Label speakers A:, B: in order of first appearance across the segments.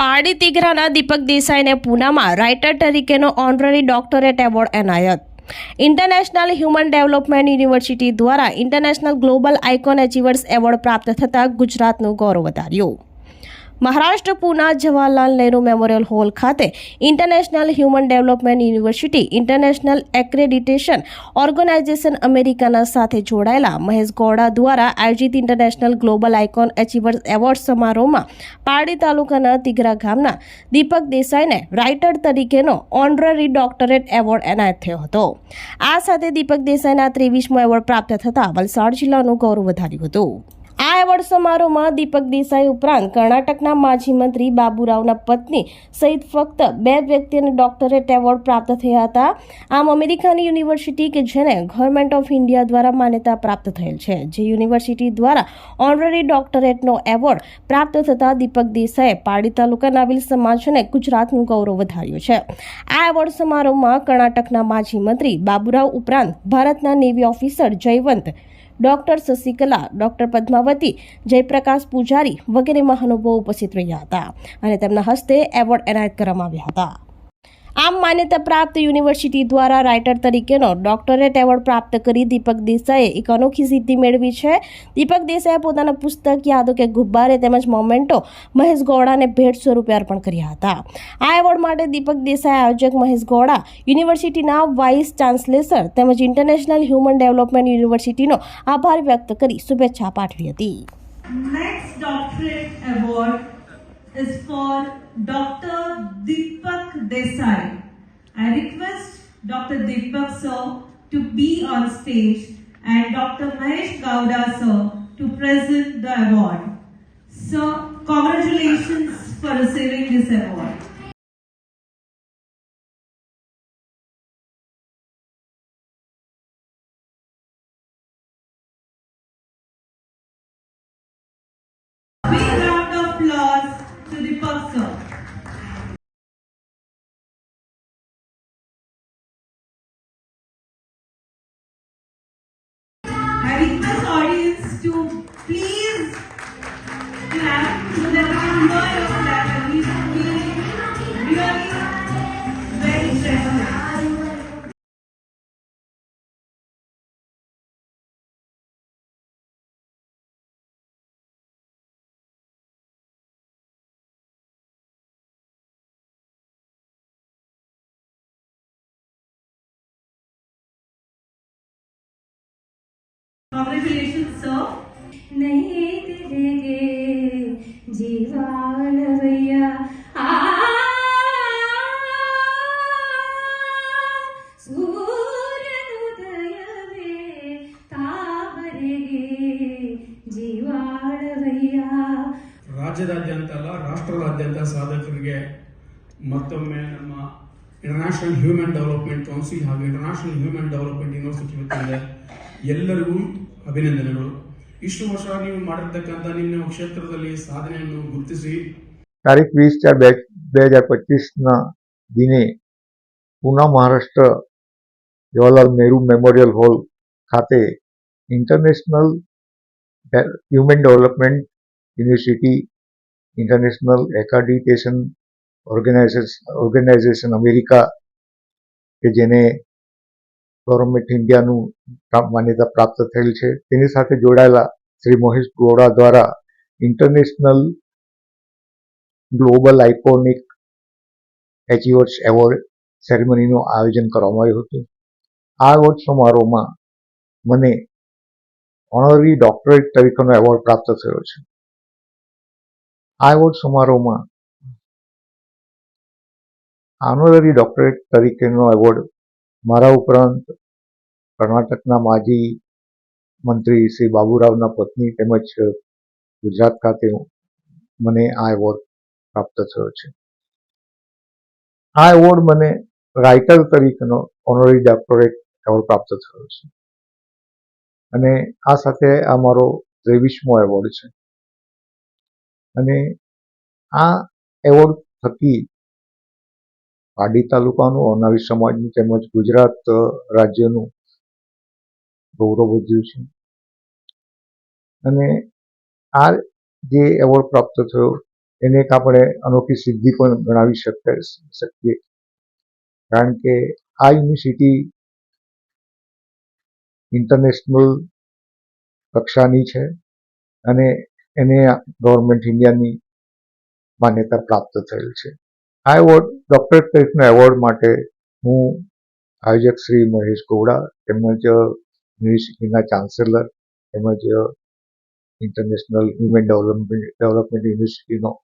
A: પારડી તિઘરાના દીપક દેસાઈને પૂનામાં રાઇટર તરીકેનો ઓનરરી ડોક્ટરેટ એવોર્ડ એનાયત. ઇન્ટરનેશનલ હ્યુમન ડેવલપમેન્ટ યુનિવર્સિટી દ્વારા international global icon achievers award પ્રાપ્ત થતાં ગુજરાતનું ગૌરવ વધાર્યું. મહારાષ્ટ્ર, પૂના, જવાહરલાલ નહેરુ મેમોરિયલ હોલ ખાતે international human development university international accreditation organisation અમેરિકાના સાથે જોડાયેલા મહેશ ગૌડા દ્વારા આયોજિત international global icon achievers award સમારોહમાં પારડી તાલુકાના તિગરા ગામના દીપક દેસાઈને રાઇટર તરીકેનો ઓનરરી ડોક્ટરેટ એવોર્ડ એનાયત થયો હતો. આ સાથે દીપક દેસાઈના ત્રેવીસમો એવોર્ડ પ્રાપ્ત થતાં વલસાડ જિલ્લાનું ગૌરવ વધાર્યું હતું. આ એવોર્ડ સમારોહમાં દીપક દેસાઈ ઉપરાંત કર્ણાટકના માજી મંત્રી બાબુરાવના પત્ની સહિત ફક્ત બે વ્યક્તિને ડોક્ટરેટ એવોર્ડ પ્રાપ્ત થયા હતા. આમ અમેરિકાની યુનિવર્સિટી કે જેને ગવર્મેન્ટ ઓફ ઇન્ડિયા દ્વારા માન્યતા પ્રાપ્ત થયેલ છે, જે યુનિવર્સિટી દ્વારા ઓનરરી ડોક્ટરેટનો એવોર્ડ પ્રાપ્ત થતાં દીપક દેસાઈએ પાડી તાલુકાના આવેલ સમાજને ગુજરાતનું ગૌરવ વધાર્યું છે. આ એવોર્ડ સમારોહમાં કર્ણાટકના માજી મંત્રી બાબુરાવ ઉપરાંત ભારતના navy officer Jaywant doctor Shashikala, doctor Padmavati, Jayaprakash Pujari વગેરે મહાનુભાવો ઉપસ્થિત રહ્યા હતા અને તેમના હસ્તે એવોર્ડ એનાયત કરવામાં આવ્યા હતા. આમ માન્યતા પ્રાપ્ત યુનિવર્સિટી દ્વારા રાઇટર તરીકેનો ડોક્ટરેટ એવોર્ડ પ્રાપ્ત કરી દીપક દેસાઈએ એક અનોખી સિદ્ધિ મેળવી છે. દીપક દેસાઈએ પોતાના પુસ્તક યાદો કે ગુબ્બારે તેમજ મોમેન્ટો મહેશ ગૌડાને ભેટ સ્વરૂપે અર્પણ કર્યા હતા. આ એવોર્ડ માટે દીપક દેસાઈ આયોજક મહેશ ગૌડા, યુનિવર્સિટીના વાઇસ ચાન્સલેસર તેમજ ઇન્ટરનેશનલ હ્યુમન ડેવલપમેન્ટ યુનિવર્સિટીનો આભાર વ્યક્ત કરી શુભેચ્છા પાઠવી હતી.
B: Next doctorate award is for Dr. Deepak Desai. I request Dr. Deepak sir to be on stage and Dr. Mahesh Gowda sir to present the award. So, congratulations for receiving this award. Thank you. Congratulations, sir.
C: नहीं तिरेगे जीवान भैया आ ಸೂರ್ಯೋದಯವೇ ತಾವರೆಗೆ ಜೀವಾಳ ಭಯ್ಯ
D: ರಾಜ್ಯದಾದ್ಯಂತ ಅಲ್ಲ ರಾಷ್ಟ್ರದಾದ್ಯಂತ ಸಾಧಕರಿಗೆ ಮತ್ತೊಮ್ಮೆ ನಮ್ಮ international human development council ಹಾಗೂ international human development university ವತಿಯಿಂದ ಎಲ್ಲರಿಗೂ ಅಭಿನಂದನೆಗಳು ಇಷ್ಟು ವರ್ಷ ನೀವು ಮಾಡಿರ್ತಕ್ಕಂಥ ನಿಮ್ಮ ಕ್ಷೇತ್ರದಲ್ಲಿ ಸಾಧನೆಯನ್ನು ಗುರುತಿಸಿ
E: તારીખ વીસ ચાર બે બે હજાર પચીસના દિને પૂના મહારાષ્ટ્ર જવાહરલાલ નહેરુ મેમોરિયલ હોલ ખાતે international human development university international accreditation organisation organisation America કે જેને ગવર્મેન્ટ ઇન્ડિયાનું માન્યતા પ્રાપ્ત થયેલ છે. તેની સાથે જોડાયેલા શ્રી મોહેશ ગોડા દ્વારા international global iconic achievers award સેરેમનીનું આયોજન કરવામાં આવ્યું હતું. આ એવોર્ડ સમારોહમાં મને ઓનરી ડોક્ટરેટ તરીકેનો એવોર્ડ પ્રાપ્ત થયો છે. આ એવોર્ડ સમારોહમાં ઓનરરી ડોક્ટરેટ તરીકેનો એવોર્ડ મારા ઉપરાંત કર્ણાટકના માજી મંત્રી શ્રી બાબુરાવના પત્ની તેમજ ગુજરાત ખાતે મને આ એવોર્ડ પ્રાપ્ત થયો છે. આ એવોર્ડ મને રાઇટર તરીકેનો ઓનરી ડોક્ટરેટ એવોર્ડ પ્રાપ્ત થયો છે. અને આ સાથે આ મારો ત્રેવીસમો એવોર્ડ છે. અને આ એવોર્ડ થકી પાડી તાલુકાનું, અનાવી સમાજનું તેમજ ગુજરાત રાજ્યનું ગૌરવ વધ્યું છે. અને આ જે એવોર્ડ પ્રાપ્ત થયો, એને એક આપણે અનોખી સિદ્ધિ પણ ગણાવી શકીએ. કારણ કે આ યુનિવર્સિટી ઇન્ટરનેશનલ કક્ષાની છે અને એને ગવર્મેન્ટ ઇન્ડિયાની માન્યતા પ્રાપ્ત થયેલ છે. આ એવોર્ડ ડૉક્ટર તરીકેનો એવોર્ડ માટે હું આયોજક શ્રી મહેશ ગોવડા, તેમજ યુનિવર્સિટીના ચાન્સેલર તેમજ ઇન્ટરનેશનલ હ્યુમન ડેવલપમેન્ટ ડેવલપમેન્ટ યુનિવર્સિટીનો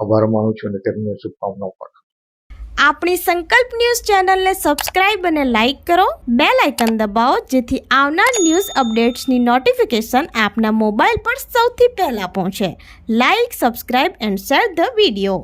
E: આભાર માનું છું અને તેમને શુભકામનાઓ પાઠવું
F: આપણી સંકલ્પ ન્યૂઝ ચેનલને સબસ્ક્રાઇબ અને લાઇક કરો બે લાઇકન દબાવો, જેથી આવનાર ન્યૂઝ અપડેટ્સની નોટિફિકેશન આપના મોબાઈલ પર સૌથી પહેલાં પહોંચે. Like, subscribe and share the video.